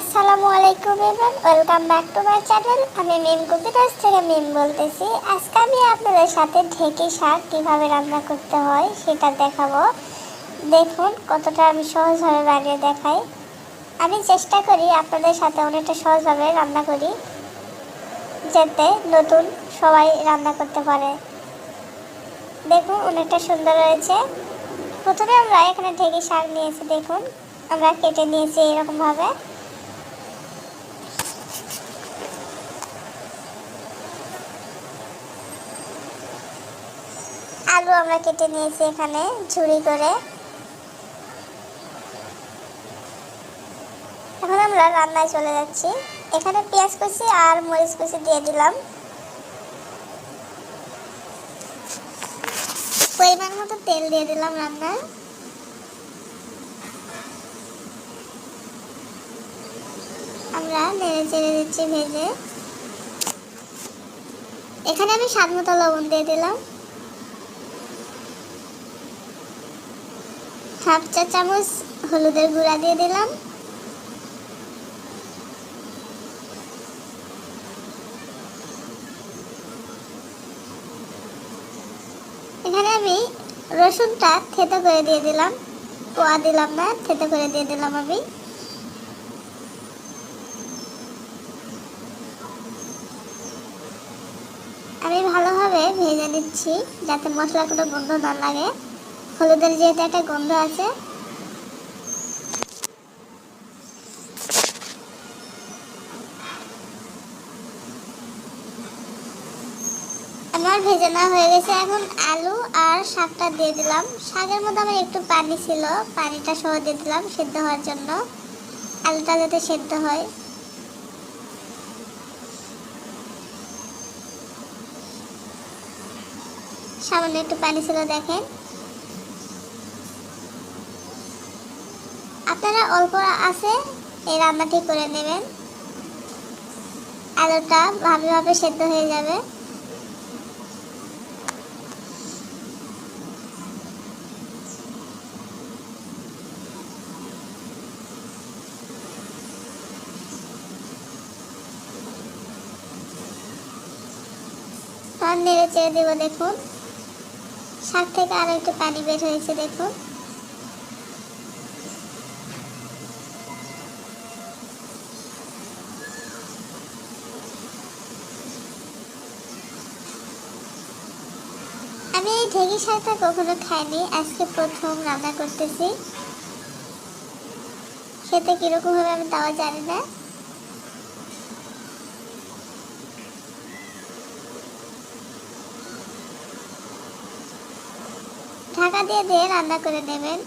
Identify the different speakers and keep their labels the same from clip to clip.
Speaker 1: আসসালামু আলাইকুম, everyone. Welcome back to my channel আমি মিম কম্পিউটার থেকে মিম বলতেছি। আজকে আমি আপনাদের সাথে ঢেকি শাক কীভাবে রান্না করতে হয় সেটা দেখাবো। দেখুন, কতটা আমি সহজভাবে বানিয়ে দেখাই। আমি চেষ্টা করি আপনাদের সাথে অনেকটা সহজভাবে রান্না করি, যাতে নতুন সবাই রান্না করতে পারে। দেখুন, অনেকটা সুন্দর হয়েছে। প্রথমে আমরা এখানে ঢেকি শাক নিয়েছি, দেখুন। আমরা কেটে নিয়েছি এরকমভাবে। আলু আমরা কেটে নিয়েছি এখানে ঝুড়ি করে। এখন আমরা রান্নায় চলে যাচ্ছি। এখানে পেঁয়াজ কুচি আর মরিচ কুচি দিয়ে দিলাম। পরিমাণ মতো তেল দিয়ে দিলাম রান্নায়। আমরা নেড়ে চেড়ে দিচ্ছি ভেজে। এখানে আমি স্বাদ মতো লবণ দিয়ে দিলাম। হাফ চা চামচ হলুদের গুঁড়া দিয়ে দিলাম। এখানে আমি রসুনটা থেতো করে দিয়ে দিলাম। পোয়া দিলাম না, থেতো করে দিয়ে দিলাম আমি। আমি ভালোভাবে ভেজে নিচ্ছি যাতে মশলাগুলো গন্ধ না লাগে। হলুদের যেহেতু একটা গন্ধ আছে। আমার ভেজে না হয়ে গেছে, এখন আলু আর শাকটা দিয়ে দিলাম। শাকের মধ্যে আমার একটু পানি ছিল, পানিটা সহ দিয়ে দিলাম সেদ্ধ হওয়ার জন্য। আলুটা যাতে সেদ্ধ হয়। সামান্য একটু পানি ছিল, দেখেন আপনারা অল্প আছে, এই রান্নাটি করে নেবেন। আলুটা ভাবে ভাবে সেদ্ধ হয়ে যাবে। নেড়ে চেড়ে দেবো, দেখুন। শাক থেকে আরও একটু পানি বের হয়েছে, দেখুন। আমি এই ঢেঁকি শাকটা কখনো খাইনি। আজকে প্রথম রান্না করতেছি। খেতে কীরকম হবে আমি তাও জানি না। ঢাকা দিয়ে দিয়ে রান্না করে নেবেন।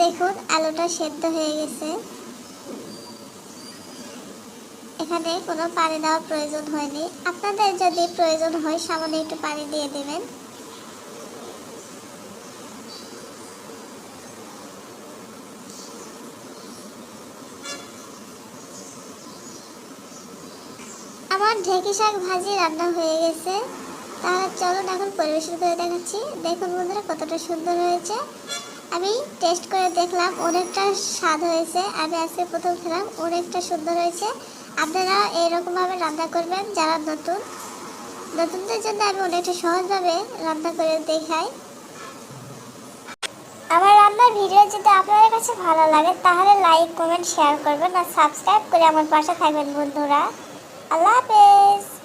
Speaker 1: দেখুন, আলুটা সেদ্ধ হয়ে গেছে। এখানে কোনো পানি দেওয়ার প্রয়োজন হয়নি। আপনাদের যদি প্রয়োজন হয়, সামান্য একটু পানি দিয়ে দেবেন। আমার ঢেঁকি শাক ভাজি রান্না হয়ে গেছে। তাহলে চলুন এখন পরিবেশন করে দেখাচ্ছি। দেখুন বন্ধুরা, কতটা সুন্দর হয়েছে। আমি টেস্ট করে দেখলাম, অনেকটা স্বাদ হয়েছে। আমি আজকে প্রথম খেলাম, অনেকটা সুন্দর হয়েছে। আপনারা এইরকমভাবে রান্না করবেন, যারা নতুন। নতুনদের জন্য আমি অনেকটা সহজভাবে রান্না করে দেখাই। আমার রান্নার ভিডিও যদি আপনাদের কাছে ভালো লাগে, তাহলে লাইক কমেন্ট শেয়ার করবেন আর সাবস্ক্রাইব করে আমার পাশে থাকবেন বন্ধুরা। আল্লাহ হাফেজ!